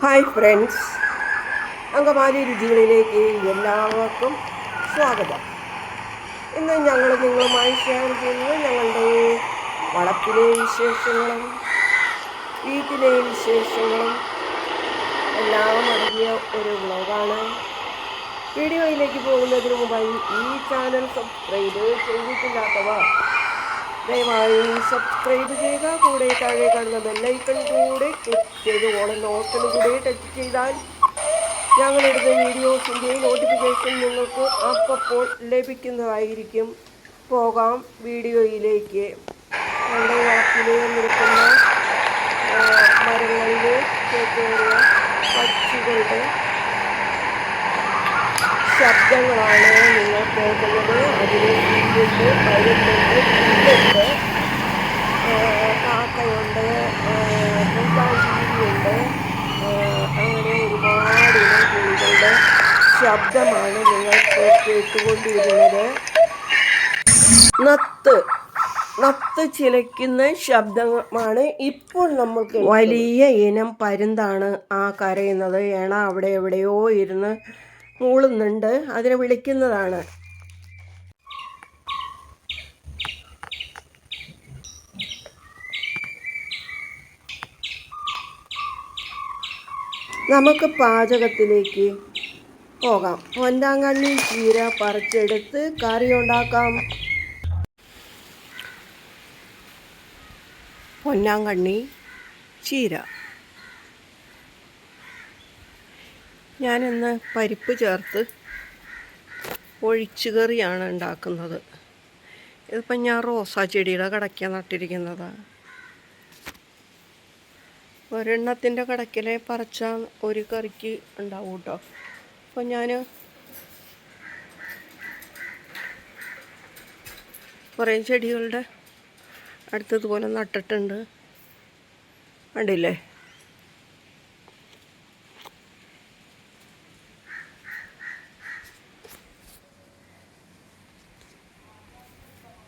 Hi friends Angamaly രുചികളിലേക്ക് എല്ലാവർക്കും സ്വാഗതം. ഇന്ന് ഞങ്ങൾ നിങ്ങളുമായി ഷെയർ ചെയ്യുന്നത് ഞങ്ങളുടെ വളപ്പിലെ വിശേഷങ്ങളും വീട്ടിലെ വിശേഷങ്ങളും എല്ലാം അടങ്ങിയ ഒരു വ്ലോഗാണ് വീഡിയോയിലേക്ക് പോകുന്നതിന് മുമ്പായി ഈ ചാനൽ സബ്സ്ക്രൈബ് ചെയ്തിട്ടില്ലാത്തവർ ദയവായി സബ്സ്ക്രൈബ് ചെയ്യുക. കൂടെ താഴെ കാണുന്ന ബെല്ലൈക്കൺ കൂടെ ക്ലിക്ക് ചെയ്ത് ഓണം നോട്ടൽ കൂടെ ടച്ച് ചെയ്താൽ ഞങ്ങളിടുന്ന വീഡിയോസിന്റെ നോട്ടിഫിക്കേഷൻ നിങ്ങൾക്ക് അപ്പോൾ ലഭിക്കുന്നതായിരിക്കും. പോകാം വീഡിയോയിലേക്ക്. നമ്മുടെ നാട്ടിലെ നിൽക്കുന്ന മരങ്ങളിലെ പക്ഷികളുടെ ശബ്ദങ്ങളാണ് നിങ്ങൾ കേൾക്കുന്നത്. അതിന് കുഞ്ഞുണ്ട് പഴുത്തുണ്ട് പുല്ലുണ്ട് കാക്കയുണ്ട് പൂക്കാഞ്ചിരിയുണ്ട് അങ്ങനെ ഒരുപാട് ഇനം കിളികളുടെ ശബ്ദമാണ് നിങ്ങൾ കേട്ടുകൊണ്ടിരുന്നത്. നത്ത് നത്ത് ചിലയ്ക്കുന്ന ശബ്ദമാണ് ഇപ്പോൾ നമ്മൾക്ക് വലിയ ഇനം പരുന്താണ് ആ കരയുന്നത്. ഏണ അവിടെ എവിടെയോ ഇരുന്ന് മൂളുന്നുണ്ട്. അതിനെ വിളിക്കുന്നതാണ്. നമുക്ക് പാചകത്തിലേക്ക് പോകാം. പൊന്നാങ്കണ്ണി ചീര പറിച്ചെടുത്ത് കറി ഉണ്ടാക്കാം. പൊന്നാങ്കണ്ണി ചീര. ഞാനിന്ന് പരിപ്പ് ചേർത്ത് ഒഴിച്ചുകറിയാണ് ഉണ്ടാക്കുന്നത്. ഇതിപ്പം ഞാൻ റോസാ ചെടിയുടെ കടയ്ക്ക നട്ടിരിക്കുന്നതാണ് ഒരെണ്ണത്തിന്റെ കടക്കിലെ പറിച്ചാൽ ഒരു കറിക്ക് ഉണ്ടാവും കേട്ടോ അപ്പം ഞാൻ കുറേ ചെടികളുടെ അടുത്തതുപോലെ നട്ടിട്ടുണ്ട്. കണ്ടില്ലേ?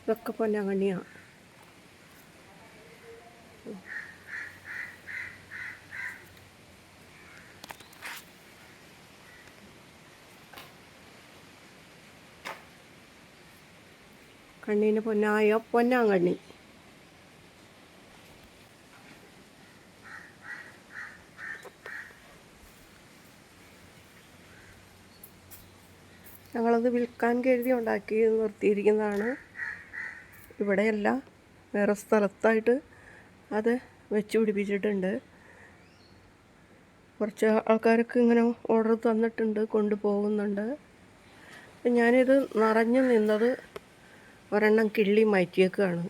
ഇതൊക്കെ പൊന്നാങ്കണ്ണിയാണ് കണ്ണീന് പൊന്നായ? പൊന്നാങ്കണ്ണി. ഞങ്ങളത് വിൽക്കാൻ കരുതി ഉണ്ടാക്കി നിർത്തിയിരിക്കുന്നതാണ്. ഇവിടെയല്ല വേറെ സ്ഥലത്തായിട്ട് അത് വെച്ച് പിടിപ്പിച്ചിട്ടുണ്ട്. കുറച്ച് ആൾക്കാരൊക്കെ ഇങ്ങനെ ഓർഡർ തന്നിട്ടുണ്ട് കൊണ്ടുപോകുന്നുണ്ട്. ഞാനിത് നിറഞ്ഞു നിന്നത് ഒരെണ്ണം കിള്ളി മാറ്റിയേക്കാണ്.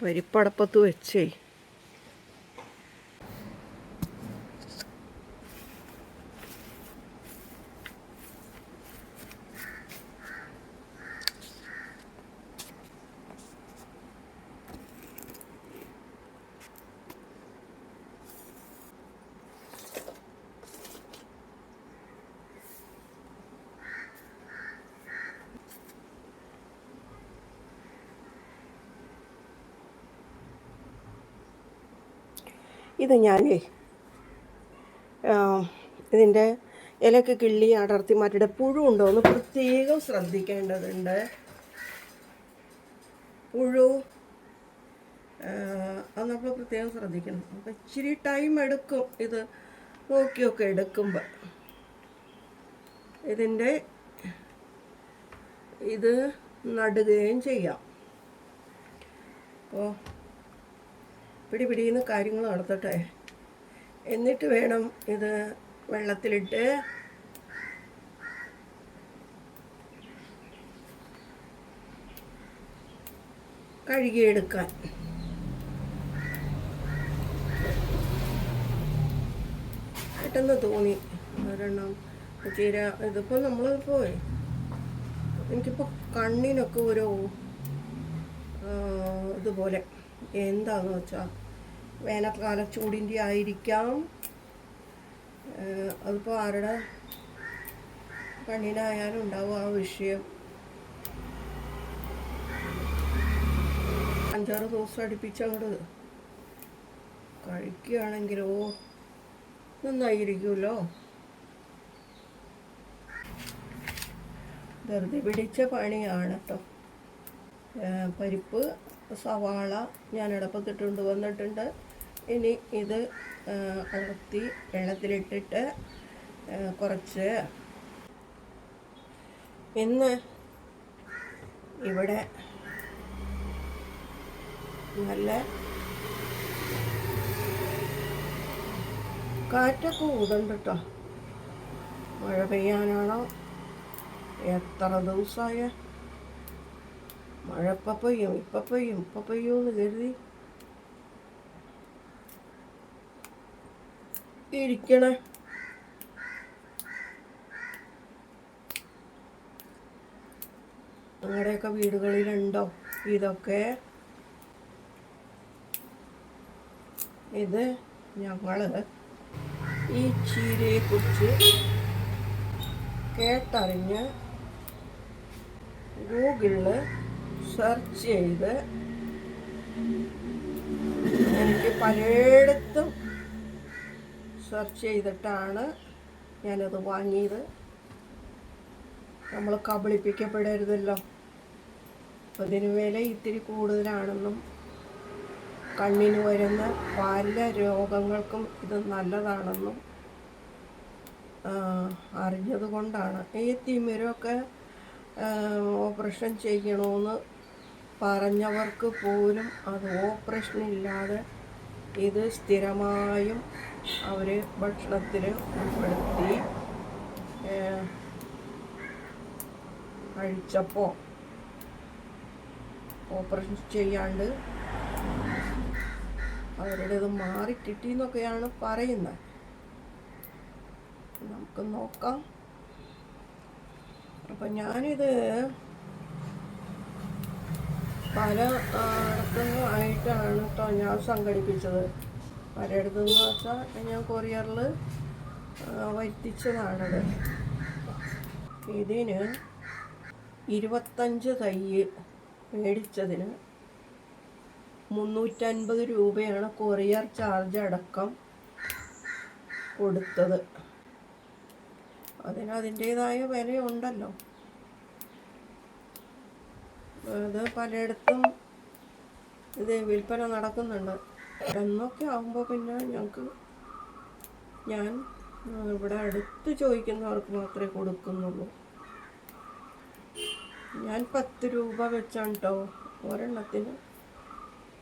പരിപ്പടപ്പത്ത് വെച്ചേ. ഇത് ഞാനേ ഇതിന്റെ ഇലക്ക് കിള്ളി അടർത്തി മാറ്റിയിട്ട് പുഴു ഉണ്ടോ എന്ന് പ്രത്യേകം ശ്രദ്ധിക്കേണ്ടതുണ്ട്. പുഴു അത് നമ്മൾ പ്രത്യേകം ശ്രദ്ധിക്കണം. അപ്പം ഇച്ചിരി ടൈം എടുക്കും ഇത് നോക്കിയൊക്കെ എടുക്കുമ്പോൾ ഇതിന്റെ ഇത് നടുകയും ചെയ്യാം. അപ്പോൾ പിടി പിടിയുന്ന കാര്യങ്ങൾ നടത്തട്ടെ. എന്നിട്ട് വേണം ഇത് വെള്ളത്തിലിട്ട് കഴുകിയെടുക്കാൻ. പെട്ടെന്ന് തോന്നി. ഒരെണ്ണം ചീര ഇതിപ്പോൾ പോയി. എനിക്കിപ്പോൾ കണ്ണിനൊക്കെ ഒരു ഇതുപോലെ. എന്താന്ന് വെച്ചാൽ വേനൽക്കാല ചൂടിന്റെ ആയിരിക്കാം. അതിപ്പോൾ ആരുടെ കണ്ണിനായാലും ഉണ്ടാവും ആ വിഷയം. അഞ്ചാറ് ദിവസം അടുപ്പിച്ചങ്ങോട് കഴിക്കുകയാണെങ്കിലോ? നന്നായിരിക്കുമല്ലോ. ധൃതി പിടിച്ച പണിയാണ് കേട്ടോ പരിപ്പ് സവാള ഞാൻ അടപ്പത്തിട്ടുണ്ട് വന്നിട്ടുണ്ട്. ഇനി ഇത് അടർത്തി വെള്ളത്തിലിട്ടിട്ട് കുറച്ച് ഇന്ന് ഇവിടെ നല്ല കാറ്റൊക്കെ ഊതുണ്ട് കേട്ടോ മഴ പെയ്യാനാണോ? എത്ര ദിവസമായ മഴ ഇപ്പം പെയ്യും ഇപ്പം പെയ്യും ഇപ്പം പെയ്യുമെന്ന് കരുതി. ഇരിക്കണേ. നിങ്ങളുടെയൊക്കെ വീടുകളിലുണ്ടോ? ഇതൊക്കെ. ഇത് ഞങ്ങൾ ഈ ചീരയെക്കുറിച്ച് കേട്ടറിഞ്ഞ് ഗൂഗിളിൽ സെർച്ച് ചെയ്ത് എനിക്ക് പലയിടത്തും സെർച്ച് ചെയ്തിട്ടാണ് ഞാനത് വാങ്ങിയത്. നമ്മൾ കബളിപ്പിക്കപ്പെടരുതല്ലോ. അതിന് വില ഇത്തിരി കൂടുതലാണെന്നും കണ്ണിന് വരുന്ന പല രോഗങ്ങൾക്കും ഇത് നല്ലതാണെന്നും അറിഞ്ഞത് കൊണ്ടാണ് ഈ തിമിരമൊക്കെ ഓപ്പറേഷൻ ചെയ്യണമെന്ന് പറഞ്ഞവർക്ക് പോലും അത് ഓപ്പറേഷൻ ഇല്ലാതെ ഇത് സ്ഥിരമായും അവർ ഭക്ഷണത്തിൽ ഉൾപ്പെടുത്തി കഴിച്ചപ്പോൾ ഓപ്പറേഷൻ ചെയ്യാണ്ട് അവരുടേത് മാറി കിട്ടി എന്നൊക്കെയാണ് പറയുന്നത് നമുക്ക് നോക്കാം. അപ്പം ഞാനിത് പല അടക്കങ്ങളായിട്ടാണ് കേട്ടോ ഞാൻ സംഘടിപ്പിച്ചത്. പലയിടത്തുനിന്ന് വെച്ചാൽ ഞാൻ കൊറിയറിൽ വരുത്തിച്ചതാണത് ഇതിന് ഇരുപത്തഞ്ച് തൈ മേടിച്ചതിന് മുന്നൂറ്റൻപത് രൂപയാണ് കൊറിയർ ചാർജ് അടക്കം കൊടുത്തത്. അതിന് അതിന്റേതായ വിലയുണ്ടല്ലോ. അത് പലയിടത്തും ഇത് വിൽപ്പന നടക്കുന്നുണ്ട്. എന്നൊക്കെ ആകുമ്പോൾ പിന്നെ ഞങ്ങൾക്ക് ഞാൻ ഇവിടെ അടുത്ത് ചോദിക്കുന്നവർക്ക് മാത്രമേ കൊടുക്കുന്നുള്ളൂ. ഞാൻ പത്ത് രൂപ വെച്ചാണ് കേട്ടോ ഒരെണ്ണത്തിന്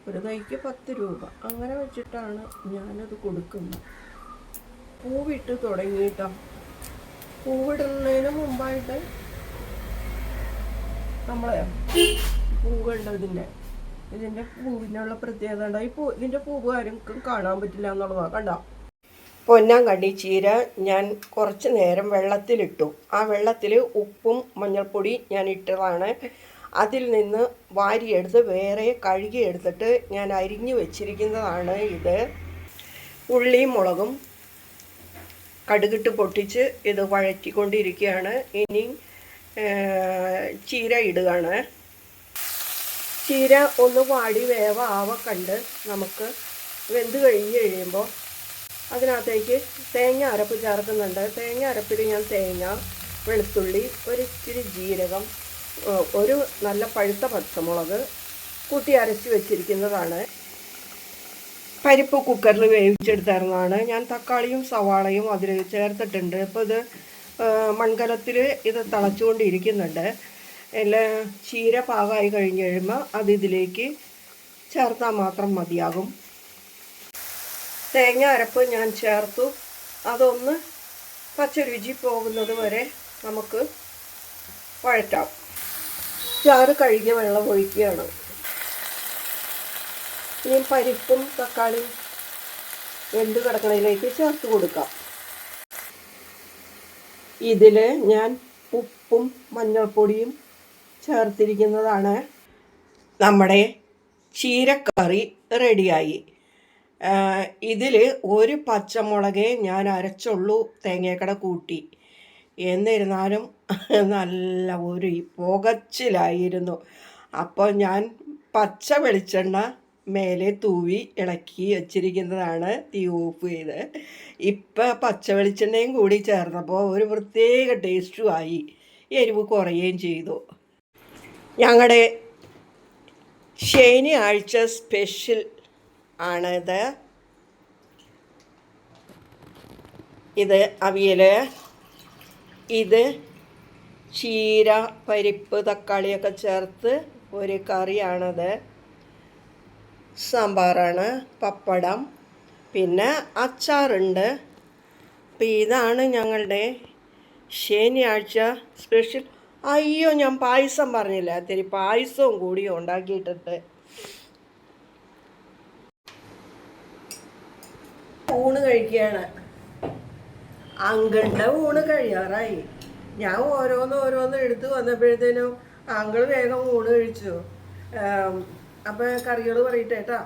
ഒരു തൈക്ക് പത്ത് രൂപ. അങ്ങനെ വെച്ചിട്ടാണ് ഞാനത് കൊടുക്കുന്നത്. പൂവിട്ട് തുടങ്ങിയിട്ടോ. പൂവിടുന്നതിന് മുമ്പായിട്ട് നമ്മളെ പൂവുണ്ട് ഇതിന്റെ പൂവിനുള്ള പ്രത്യേകത ഉണ്ടോ ഈ പൂ ഇതിന്റെ പൂവ് ആർക്കും കാണാൻ പറ്റില്ല എന്നുള്ളതാണ് കണ്ട? പൊന്നാങ്കണ്ണി ചീര ഞാൻ കുറച്ച് നേരം വെള്ളത്തിലിട്ടു. ആ വെള്ളത്തിൽ ഉപ്പും മഞ്ഞൾപ്പൊടി ഞാൻ ഇട്ടതാണ്. അതിൽ നിന്ന് വാരിയെടുത്ത് വേറെ കഴുകി എടുത്തിട്ട് ഞാൻ അരിഞ്ഞു വെച്ചിരിക്കുന്നതാണ് ഇത്. ഉള്ളിയും മുളകും കടുകിട്ട് പൊട്ടിച്ച് ഇത് വഴറ്റിക്കൊണ്ടിരിക്കുകയാണ്. ഇനി ചീര ഇടുകയാണ്. ചീര ഒന്ന് വാടി വേവ ആവ കണ്ട് നമുക്ക് വെന്ത് കഴിഞ്ഞ് കഴിയുമ്പോൾ അതിനകത്തേക്ക് തേങ്ങ അരപ്പ് ചേർക്കുന്നുണ്ട്. തേങ്ങ അരപ്പിൽ ഞാൻ തേങ്ങ വെളുത്തുള്ളി ഒരിച്ചിരി ജീരകം ഒരു നല്ല പഴുത്ത പച്ചമുളക് കൂട്ടി അരച്ച് വെച്ചിരിക്കുന്നതാണ്. പരിപ്പ് കുക്കറിൽ വേവിച്ചെടുത്തായിരുന്നതാണ് ഞാൻ തക്കാളിയും സവാളയും അതിൽ ചേർത്തിട്ടുണ്ട്. ഇപ്പോൾ ഇത് മൺകലത്തിൽ ഇത് തിളച്ചുകൊണ്ടിരിക്കുന്നുണ്ട്. എല്ലാം ചീര പാകമായി കഴിഞ്ഞ് കഴിയുമ്പോൾ അത് ഇതിലേക്ക് ചേർത്താൽ മാത്രം മതിയാകും. തേങ്ങ അരപ്പ് ഞാൻ ചേർത്തു. അതൊന്ന് പച്ച രുചി പോകുന്നത് വരെ നമുക്ക് വഴറ്റാം. ചാറ് കഴുകിയ വെള്ളം ഒഴിക്കുകയാണ്. ഇനി പരിപ്പും തക്കാളിയും വെന്ത് കിടക്കണതിലേക്ക് ചേർത്ത് കൊടുക്കാം. ഇതിൽ ഞാൻ ഉപ്പും മഞ്ഞൾപ്പൊടിയും ചേർത്തിരിക്കുന്നതാണ് നമ്മുടെ ചീരക്കറി റെഡിയായി. ഇതിൽ ഒരു പച്ചമുളകേ ഞാൻ അരച്ചുള്ളൂ തേങ്ങക്കട കൂട്ടി. എന്നിരുന്നാലും നല്ല ഒരു പുകച്ചിലായിരുന്നു. അപ്പോൾ ഞാൻ പച്ച വെളിച്ചെണ്ണ മേലെ തൂവി ഇളക്കി വച്ചിരിക്കുന്നതാണ് തീ ഓഫ് ചെയ്ത് ഇപ്പം പച്ച വെളിച്ചെണ്ണയും കൂടി ചേർന്നപ്പോൾ ഒരു പ്രത്യേക ടേസ്റ്റും ആയി. എരിവ് കുറയുകയും ചെയ്തു. ഞങ്ങളുടെ ശനിയാഴ്ച സ്പെഷ്യൽ ആണിത്. ഇത് അവിയൽ ഇത് ചീര പരിപ്പ് തക്കാളിയൊക്കെ ചേർത്ത് ഒരു കറിയാണത്. സാമ്പാറാണ് പപ്പടം പിന്നെ അച്ചാറുണ്ട്. അപ്പം ഇതാണ് ഞങ്ങളുടെ ശനിയാഴ്ച സ്പെഷ്യൽ അയ്യോ ഞാൻ പായസം പറഞ്ഞില്ല? ഇത്തിരി പായസവും കൂടി ഉണ്ടാക്കിയിട്ടിട്ട്. ഊണ് കഴിക്കുകയാണ്. അങ്കിളിന്റെ ഊണ് കഴിയാറായി. ഞാൻ ഓരോന്ന് ഓരോന്ന് എടുത്ത് വന്നപ്പോഴത്തേനും അങ്കിൾ വേഗം ഊണ് കഴിച്ചു. അപ്പം കറികൾ പറയട്ടെ കേട്ടാ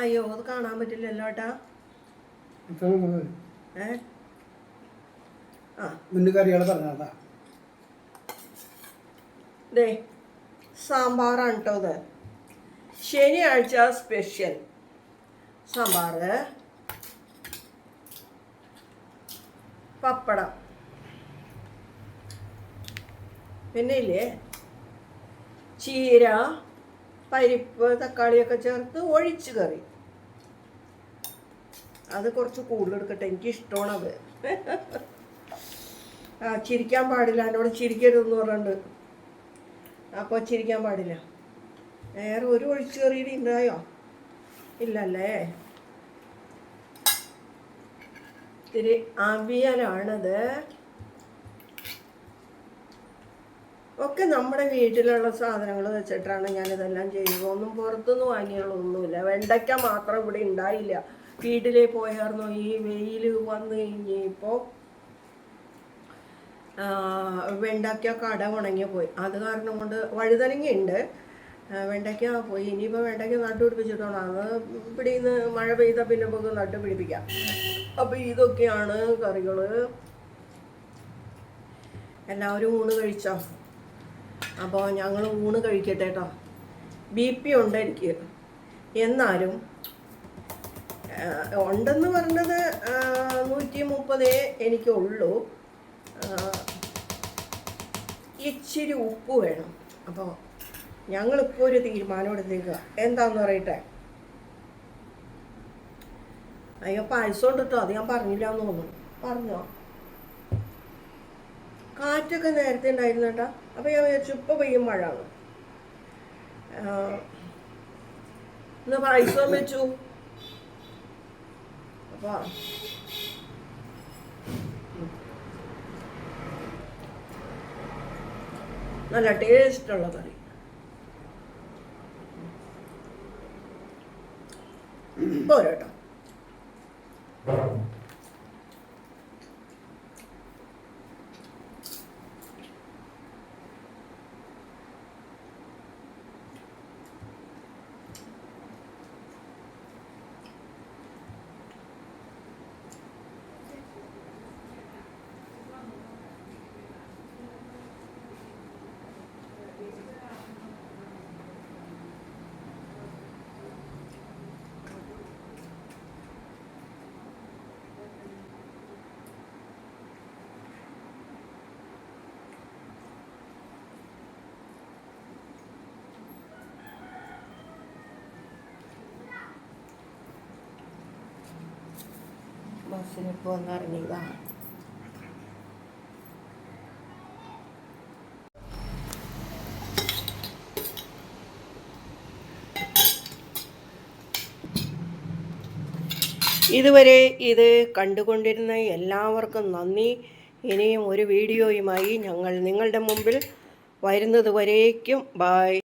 അയ്യോ അത് കാണാൻ പറ്റില്ലല്ലോ ഏട്ടാ ഏ? ആ. മുന്നേ കറികൾ പറഞ്ഞതാ ദേ സാമ്പാറാണ് കേട്ടോ ഇത്. ശനിയാഴ്ച സ്പെഷ്യൽ. സാമ്പാർ പപ്പടം. പിന്നെ ഇല്ലേ? ചീര പരിപ്പ് തക്കാളിയൊക്കെ ചേർത്ത് ഒഴിച്ച് കറി. അത് കുറച്ച് കൂടുതൽ എടുക്കട്ടെ എനിക്ക് ഇഷ്ടമാണത് ആ ചിരിക്കാൻ പാടില്ല. എന്നോട് ചിരിക്കരുതെന്ന് പറഞ്ഞിട്ടുണ്ട് അപ്പോൾ ചിരിക്കാൻ പാടില്ല. വേറെ ഒരു ഒഴിച്ചു കറിയുടെ ഉണ്ടായോ ഇല്ലല്ലേ? ഇത്തിരി അവിയലാണത്. ഒക്കെ നമ്മുടെ വീട്ടിലുള്ള സാധനങ്ങൾ വെച്ചിട്ടാണ് ഞാനിതെല്ലാം ചെയ്യുന്നത് ഒന്നും പുറത്തുനിന്ന് വാങ്ങിയുള്ളൊന്നുമില്ല വെണ്ടയ്ക്ക മാത്രം ഇവിടെ ഉണ്ടായില്ല. വീട്ടിലേ പോയായിരുന്നു ഈ വെയിൽ വന്നു കഴിഞ്ഞപ്പോൾ വെണ്ടയ്ക്ക കട ഉണങ്ങി പോയി. അത് കാരണം കൊണ്ട് വഴുതനങ്ങയുണ്ട്. വെണ്ടയ്ക്ക പോയി. ഇനിയിപ്പോൾ വെണ്ടയ്ക്ക നട്ടു പിടിപ്പിച്ചിട്ടുണ്ട് അത് ഇവിടെ നിന്ന് മഴ പെയ്ത പിന്നെ നമുക്ക് നട്ടുപിടിപ്പിക്കാം. അപ്പോൾ ഇതൊക്കെയാണ് കറികൾ എല്ലാവരും ഊണ് കഴിച്ചോ? അപ്പോൾ ഞങ്ങൾ ഊണ് കഴിക്കട്ടെ കേട്ടോ ബി പി ഉണ്ട് എനിക്ക്. എന്നാലും ഉണ്ടെന്ന് പറഞ്ഞത് നൂറ്റി മുപ്പതേ എനിക്കുള്ളൂ. ഇച്ചിരി ഉപ്പ് വേണം. അപ്പോൾ ഞങ്ങളിപ്പോൾ ഒരു തീരുമാനം എടുത്തേക്കുക എന്താന്ന് പറയട്ടെ? അയ്യോ പായസം അത് ഞാൻ പറഞ്ഞില്ല എന്ന് തോന്നുന്നു. പറഞ്ഞോ? കാറ്റൊക്കെ നേരത്തെ ഉണ്ടായിരുന്നു കേട്ടോ അപ്പോൾ ഞാൻ വിചാരിച്ചു ഇപ്പോൾ പെയ്യും മഴ ഇന്ന് പായസം വെച്ചു. അപ്പോൾ നല്ല ടേസ്റ്റുള്ള കറി. പോരാട്ടോ. ബസ്സിനിപ്പോൾ ഇറങ്ങിയതാണ് ഇതുവരെ ഇത് കണ്ടുകൊണ്ടിരുന്ന എല്ലാവർക്കും നന്ദി. ഇനിയും ഒരു വീഡിയോയുമായി ഞങ്ങൾ നിങ്ങളുടെ മുമ്പിൽ വരുന്നതുവരേക്കും. ബായ്